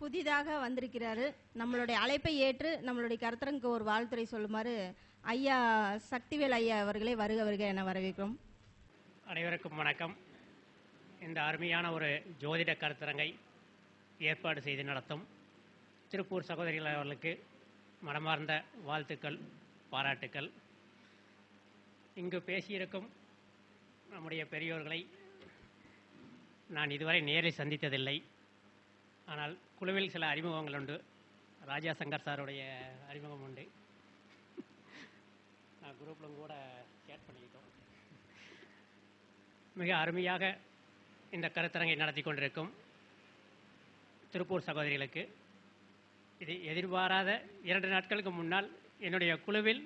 புதிதாக வந்திருக்கிறாரு. நம்மளுடைய அழைப்பை ஏற்று நம்மளுடைய கருத்தரங்கு ஒரு வாழ்த்துறை சொல்லுமாறு ஐயா சக்திவேல் ஐயா அவர்களை வருக வருக என வரவேற்கிறோம். அனைவருக்கும் வணக்கம். இந்த அருமையான ஒரு ஜோதிட கருத்தரங்கை ஏற்பாடு செய்து நடத்தும் திருப்பூர் சகோதரிகள் அவர்களுக்கு மனமார்ந்த வாழ்த்துக்கள் பாராட்டுக்கள். இங்கு பேசியிருக்கும் நம்முடைய பெரியோர்களை நான் இதுவரை நேரில் சந்தித்ததில்லை. ஆனால் குழுவில் சில அறிமுகங்கள் உண்டு ராஜா சங்கர் சாருடைய அறிமுகம் உண்டு. நான் குரூப்பிலும் கூட ஷேர் பண்ணிக்கிட்டோம். மிக அருமையாக இந்த கருத்தரங்கை நடத்தி கொண்டிருக்கும் திருப்பூர் சகோதரிகளுக்கு. இது எதிர்பாராத இரண்டு நாட்களுக்கு முன்னால் என்னுடைய குழுவில்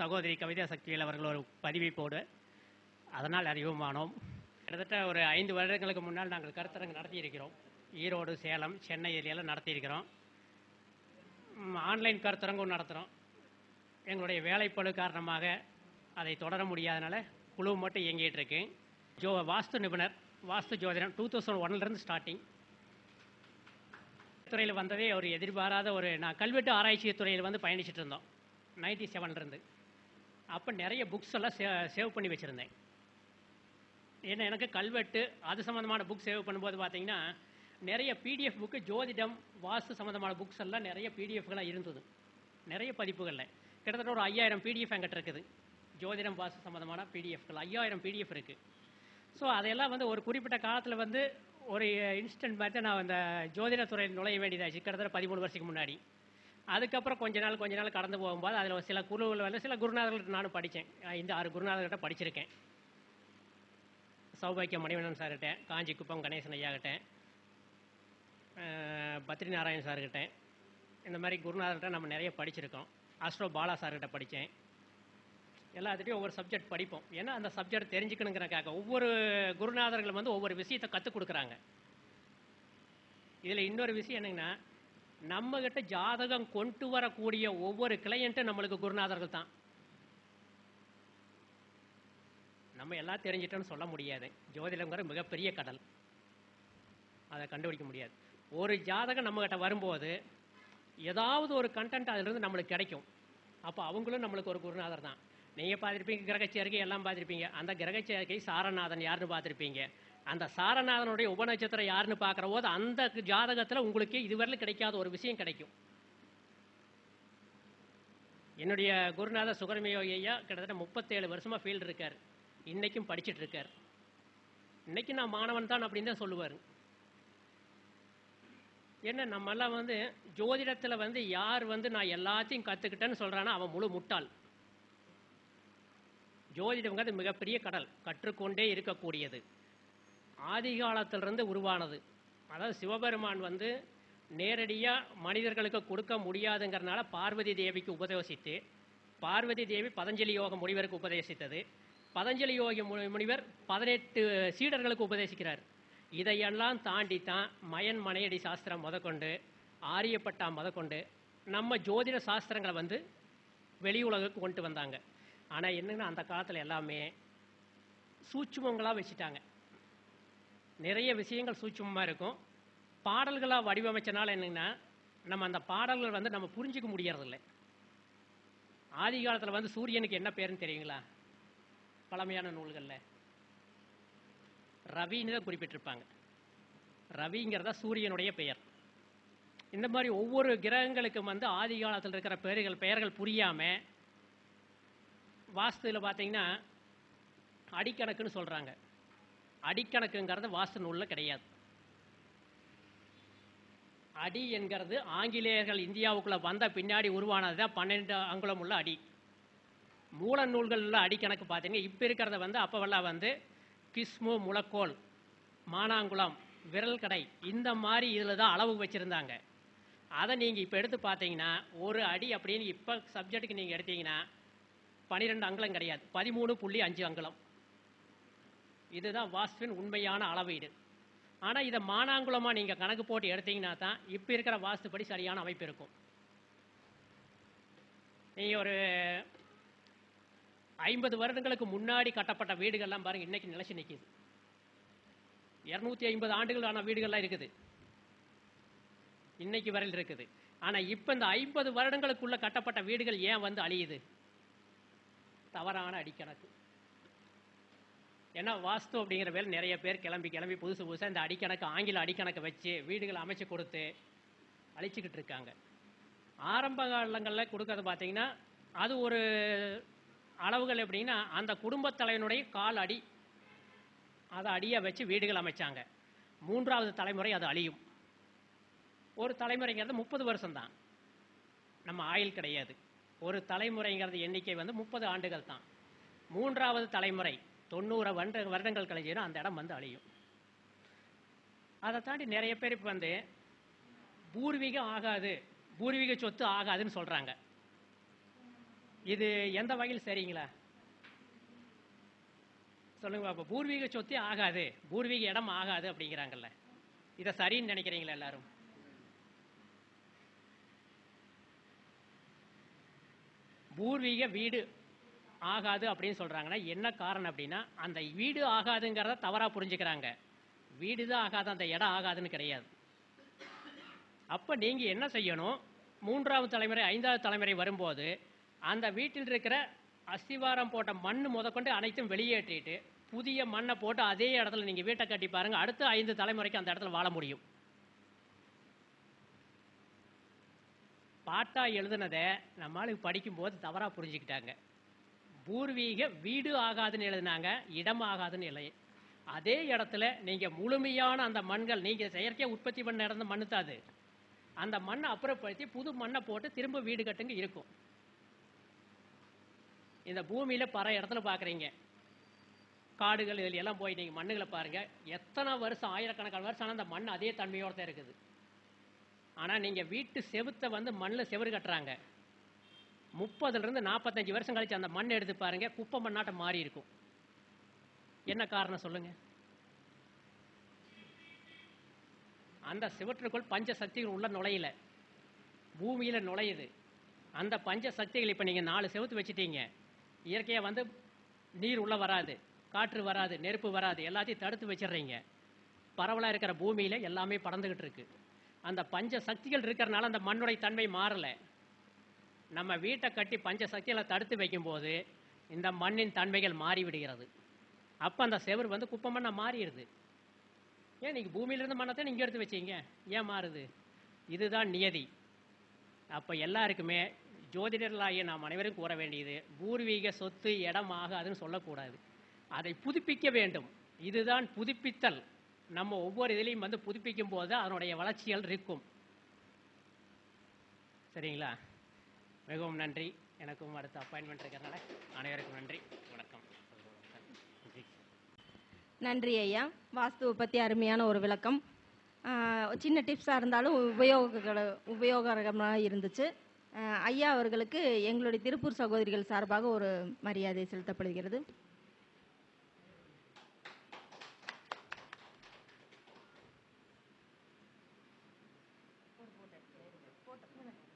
சகோதரி கவிதா சக்தியில் அவர்கள் ஒரு பதிவை போடு. அதனால் அறிவுமானோம் கிட்டத்தட்ட ஒரு ஐந்து வருடங்களுக்கு முன்னால் நாங்கள் கருத்தரங்கு நடத்தியிருக்கிறோம். ஈரோடு சேலம் சென்னை ஏரியாவில் நடத்தியிருக்கிறோம். ஆன்லைன் கருத்தரங்கும் நடத்துகிறோம் எங்களுடைய வேலைப்பழு காரணமாக அதை தொடர முடியாதனால குழு மட்டும் இயங்கிகிட்ருக்கு ஜோ வாஸ்து நிபுணர் வாஸ்து ஜோதிடம் டூ தௌசண்ட் ஒன்லேருந்து ஸ்டார்டிங் துறையில் வந்ததே ஒரு எதிர்பாராத ஒரு நான் கல்வெட்டு ஆராய்ச்சி துறையில் வந்து பயணிச்சுட்டு இருந்தோம். நைன்டி செவன்லேருந்து அப்போ நிறைய புக்ஸ் எல்லாம் சே சேவ் பண்ணி வச்சுருந்தேன். ஏன்னா எனக்கு கல்வெட்டு அது சம்மந்தமான புக் சேவ் பண்ணும்போது பார்த்தீங்கன்னா நிறைய பிடிஎஃப் புக்கு ஜோதிடம் வாஸ்து சம்மந்தமான புக்ஸ் எல்லாம் நிறைய பிடிஎஃப்களாக இருந்தது. நிறைய பதிப்புகளில். கிட்டத்தட்ட ஒரு ஐயாயிரம் பிடிஎஃப் என்கிட்ட இருக்குது. ஜோதிடம் வாஸ்து சம்மந்தமான பிடிஎஃப்கள் ஐயாயிரம் பிடிஎஃப் இருக்குது ஸோ அதையெல்லாம் வந்து ஒரு குறிப்பிட்ட காலத்தில் வந்து ஒரு இன்ஸ்டன்ட் மாதிரி தான் நான் அந்த ஜோதிடத்துறையில் நுழைய வேண்டியதாச்சு. கிட்டத்தட்ட பதிமூணு வருஷத்துக்கு முன்னாடி. அதுக்கப்புறம் கொஞ்ச நாள் கொஞ்ச நாள் கடந்து போகும்போது அதில் சில குருவில் வந்து சில குருநாதர்கள்ட்ட நானும் படித்தேன். இந்த ஆறு குருநாதர்கிட்ட படிச்சிருக்கேன். சௌபாக்கிய மணிவண்ணன் சார்கிட்ட காஞ்சி குப்பம் கணேசன் ஐயாகிட்ட பத்ரி நாராயண் சார்கிட்ட. இந்த மாதிரி குருநாதர்கிட்ட நம்ம நிறைய படிச்சிருக்கோம். அஸ்ட்ரோ பாலா சார்கிட்ட படித்தேன். எல்லாத்துட்டையும் ஒவ்வொரு சப்ஜெக்ட் படிப்போம். ஏன்னா அந்த சப்ஜெக்ட் தெரிஞ்சுக்கணுங்கிறக்காக ஒவ்வொரு குருநாதர்களும் வந்து ஒவ்வொரு விஷயத்தை கற்றுக் கொடுக்குறாங்க. இதில் இன்னொரு விஷயம் என்னங்கன்னா நம்மகிட்ட ஜாதகம் கொண்டு வரக்கூடிய ஒவ்வொரு கிளையண்ட்டும் நம்மளுக்கு குருநாதர்கள் தான். நம்ம எல்லாம் தெரிஞ்சிட்டோம்னு சொல்ல முடியாது. ஜோதிடங்கிற மிகப்பெரிய கடல். அதை கண்டுபிடிக்க முடியாது. ஒரு ஜாதகம் நம்மகிட்ட வரும்போது ஏதாவது ஒரு கண்டென்ட் அதிலிருந்து நம்மளுக்கு கிடைக்கும். அப்போ அவங்களும் நம்மளுக்கு ஒரு குருநாதர் தான். நீங்கள் பார்த்துருப்பீங்க கிரகச்சேர்க்கை எல்லாம் பார்த்துருப்பீங்க. அந்த கிரகச்சேர்க்கை சாரநாதன் யாருன்னு பார்த்துருப்பீங்க. அந்த சாரநாதனுடைய உபநட்சத்திரம் யாருன்னு பார்க்குற போது அந்த ஜாதகத்தில் உங்களுக்கு இதுவரையிலும் கிடைக்காத ஒரு விஷயம் கிடைக்கும். என்னுடைய குருநாதர் சுகரமயோகி ஐயா கிட்டத்தட்ட முப்பத்தேழு வருஷமாக ஃபீல்டு இருக்கார். இன்றைக்கும் படிச்சுட்டு இருக்கார். இன்றைக்கும் நான் மாணவன் தான் அப்படின்னு தான் சொல்லுவார். என்ன நம்மெல்லாம் வந்து ஜோதிடத்தில் வந்து யார் வந்து நான் எல்லாத்தையும் கற்றுக்கிட்டேன்னு சொல்கிறானா அவன் முழு முட்டாள். ஜோதிடம்ங்கிறது மிகப்பெரிய கடல் கற்றுக்கொண்டே இருக்கக்கூடியது. ஆதி காலத்திலிருந்து உருவானது. அதாவது சிவபெருமான் வந்து நேரடியாக மனிதர்களுக்கு கொடுக்க முடியாதுங்கிறனால பார்வதி தேவிக்கு உபதேசித்து பார்வதி தேவி பதஞ்சலி யோக முனிவருக்கு உபதேசித்தது. பதஞ்சலி யோக முனிவர் பதினெட்டு சீடர்களுக்கு உபதேசிக்கிறார். இதையெல்லாம் தாண்டி தான் மயன் மனையடி சாஸ்திரம் முதற்கொண்டு ஆரியப்பட்டா முதற்கொண்டு நம்ம ஜோதிட சாஸ்திரங்களை வந்து வெளி உலகுக்கு கொண்டு வந்தாங்க. ஆனால் என்னென்னா அந்த காலத்தில் எல்லாமே சூட்சுமங்களாக வச்சுட்டாங்க. நிறைய விஷயங்கள் சூட்சுமமாக இருக்கும். பாடல்களாக வடிவமைச்சனால என்னங்கன்னா நம்ம அந்த பாடல்கள் வந்து நம்ம புரிஞ்சிக்க முடியறதில்ல. ஆதி காலத்தில் வந்து சூரியனுக்கு என்ன பேருன்னு தெரியுங்களா? பழமையான நூல்களில். ரவின்னு தான் குறிப்பிட்டிருப்பாங்க. ரவிங்கிறதா சூரியனுடைய பெயர். இந்த மாதிரி ஒவ்வொரு கிரகங்களுக்கும் வந்து ஆதி காலத்தில் இருக்கிற பெயர்கள் பெயர்கள் புரியாமல் வாஸ்துவில் பார்த்தீங்கன்னா அடிக்கணக்குன்னு சொல்கிறாங்க அடிக்கணக்குங்கிறது வாஸ்து நூலில் கிடையாது. அடி என்கிறது ஆங்கிலேயர்கள் இந்தியாவுக்குள்ளே வந்த பின்னாடி உருவானது தான் பன்னெண்டு அங்குலம் உள்ள அடி. மூல நூல்களில் அடிக்கணக்கு பார்த்தீங்கன்னா இப்போ இருக்கிறத வந்து அப்போவெல்லாம் வந்து கிஸ்மோ முளக்கோல் மானாங்குளம் விரல் கடை இந்த மாதிரி இதில் தான் அளவு வச்சுருந்தாங்க. அதை நீங்கள் இப்போ எடுத்து பார்த்தீங்கன்னா ஒரு அடி அப்படின்னு இப்போ சப்ஜெக்ட்டுக்கு நீங்கள் எடுத்தீங்கன்னா பனிரெண்டு அங்குலம் கிடையாது. பதிமூணு புள்ளி அஞ்சு அங்குலம். இதுதான் வாஸ்துவின் உண்மையான அளவீடு ஆனால் இதை மானாங்குளமாக நீங்கள் கணக்கு போட்டு எடுத்தீங்கன்னா தான் இப்போ இருக்கிற வாஸ்துப்படி சரியான அமைப்பு இருக்கும். நீங்கள் ஒரு ஐம்பது வருடங்களுக்கு முன்னாடி கட்டப்பட்ட வீடுகள்லாம் பாருங்க இன்றைக்கி நிலச்சி நிற்கிது இரநூத்தி ஐம்பது ஆண்டுகளான வீடுகள்லாம் இருக்குது. இன்னைக்கு வரையில் இருக்குது. ஆனால் இப்போ இந்த ஐம்பது வருடங்களுக்குள்ளே கட்டப்பட்ட வீடுகள் ஏன் வந்து அழியுது? தவறான அடிக்கணக்கு. ஏன்னா வாஸ்து அப்படிங்கிற வேலை நிறைய பேர் கிளம்பி கிளம்பி புதுசு புதுசாக இந்த அடிக்கணக்கு ஆங்கில அடிக்கணக்கை வச்சு வீடுகளை அமைச்சு கொடுத்து அழிச்சிக்கிட்டு இருக்காங்க. ஆரம்ப காலங்களில் கொடுக்கறது பார்த்தீங்கன்னா அது ஒரு அளவுகள் எப்படின்னா அந்த குடும்பத் தலைவனுடைய கால் அடி அதை அடியாக வச்சு வீடுகள் அமைச்சாங்க. மூன்றாவது தலைமுறை அது அழியும். ஒரு தலைமுறைங்கிறது முப்பது வருஷம்தான். நம்ம ஆயுள் கிடையாது. ஒரு தலைமுறைங்கிறது எண்ணிக்கை வந்து முப்பது ஆண்டுகள் தான். மூன்றாவது தலைமுறை தொண்ணூறு வருட வருடங்கள் கழிஞ்சுன்னா அந்த இடம் வந்து அழியும். அதை தாண்டி நிறைய பேர் இப்போ வந்து பூர்வீகம் ஆகாது பூர்வீக சொத்து ஆகாதுன்னு சொல்கிறாங்க இது எந்த வகையில் சரிங்களா சொல்லுங்க பாப்பா. பூர்வீக சொத்தே ஆகாது. பூர்வீக இடம் ஆகாது அப்படிங்கிறாங்கல்ல. இதை சரின்னு நினைக்கிறீங்களா எல்லாரும்? பூர்வீக வீடு ஆகாது அப்படின்னு சொல்றாங்கன்னா என்ன காரணம் அப்படின்னா அந்த வீடு ஆகாதுங்கிறத தவறா புரிஞ்சுக்கிறாங்க. வீடு தான் ஆகாது அந்த இடம் ஆகாதுன்னு கிடையாது. அப்ப நீங்க என்ன செய்யணும்? மூன்றாவது தலைமுறை ஐந்தாவது தலைமுறை வரும்போது அந்த வீட்டில் இருக்கிற அஸ்திவாரம் போட்ட மண் முதற்கொண்டு அனைத்தும் வெளியேற்றிட்டு புதிய மண்ணை போட்டு அதே இடத்துல நீங்கள் வீட்டை கட்டி பாருங்கள் அடுத்த ஐந்து தலைமுறைக்கு அந்த இடத்துல வாழ முடியும். பாட்டா எழுதுனதை நம்மளுக்கு படிக்கும்போது தவறாக புரிஞ்சுக்கிட்டாங்க. பூர்வீக வீடு ஆகாதுன்னு எழுதினாங்க இடம் ஆகாதுன்னு இல்லை. அதே இடத்துல நீங்கள் முழுமையான அந்த மண்கள் நீங்கள் செயற்கையாக உற்பத்தி பண்ண இடம் மண்ணு தான் அது. அந்த மண்ணை அப்புறப்படுத்தி புது மண்ணை போட்டு திரும்ப வீடு கட்டுங்க இருக்கும். இந்த பூமியில் பல இடத்துல பார்க்குறீங்க காடுகள் இதில் எல்லாம் போய் நீங்கள் மண்ணுகளை பாருங்கள் எத்தனை வருஷம் ஆயிரக்கணக்கான வருஷம் ஆனால் அந்த மண் அதே தன்மையோடு தான் இருக்குது. ஆனால் நீங்கள் வீட்டு செவுத்தை வந்து மண்ணில் செவுறு கட்டுறாங்க. முப்பதுலேருந்து நாற்பத்தஞ்சு வருஷம் கழித்து அந்த மண் எடுத்து பாருங்கள் குப்பை மண்ணாட்டம் மாறி இருக்கும். என்ன காரணம் சொல்லுங்கள் அந்த சிவற்றுக்குள் பஞ்ச சக்திகள் உள்ள நுழையல. பூமியில் நுழையுது. அந்த பஞ்ச சக்திகள் இப்போ நீங்கள் நாலு செவுத்து வச்சுட்டீங்க. இயற்கையாக வந்து நீர் உள்ளே வராது காற்று வராது நெருப்பு வராது எல்லாத்தையும் தடுத்து வச்சிடுறீங்க. பரவலாக இருக்கிற பூமியில் எல்லாமே பறந்துக்கிட்டு இருக்கு. அந்த பஞ்ச சக்திகள் இருக்கிறனால அந்த மண்ணுடைய தன்மை மாறலை. நம்ம வீட்டை கட்டி பஞ்ச சக்திகளை தடுத்து வைக்கும்போது இந்த மண்ணின் தன்மைகள் மாறிவிடுகிறது. அப்போ அந்த செவுரு வந்து குப்பை மண்ணா மாறிடுது. ஏன் நீங்கள் பூமியிலிருந்து மண்ணத்தை நீங்கள் எடுத்து வச்சிங்க? ஏன் மாறுது? இதுதான் நியதி. அப்போ எல்லாருக்குமே ஜோதிடர்களாகிய நாம் அனைவரும் கூற வேண்டியது பூர்வீக சொத்து இடம் ஆகாதுன்னு சொல்லக்கூடாது. அதை புதுப்பிக்க வேண்டும். இதுதான் புதுப்பித்தல். நம்ம ஒவ்வொரு இதுலேயும் வந்து புதுப்பிக்கும் போது அதனுடைய வளர்ச்சிகள் இருக்கும். சரிங்களா? மிகவும் நன்றி. எனக்கும் அடுத்த அப்பாயின்மெண்ட் இருக்கிறதுனால அனைவருக்கும் நன்றி. வணக்கம். நன்றி நன்றி ஐயா. வாஸ்துவை பற்றி அருமையான ஒரு விளக்கம். சின்ன டிப்ஸாக இருந்தாலும் உபயோக உபயோகரமாக இருந்துச்சு. ஐயா அவர்களுக்கு எங்களுடைய திருப்பூர் சகோதரிகள் சார்பாக ஒரு மரியாதை செலுத்தப்படுகிறது. போட்டோம்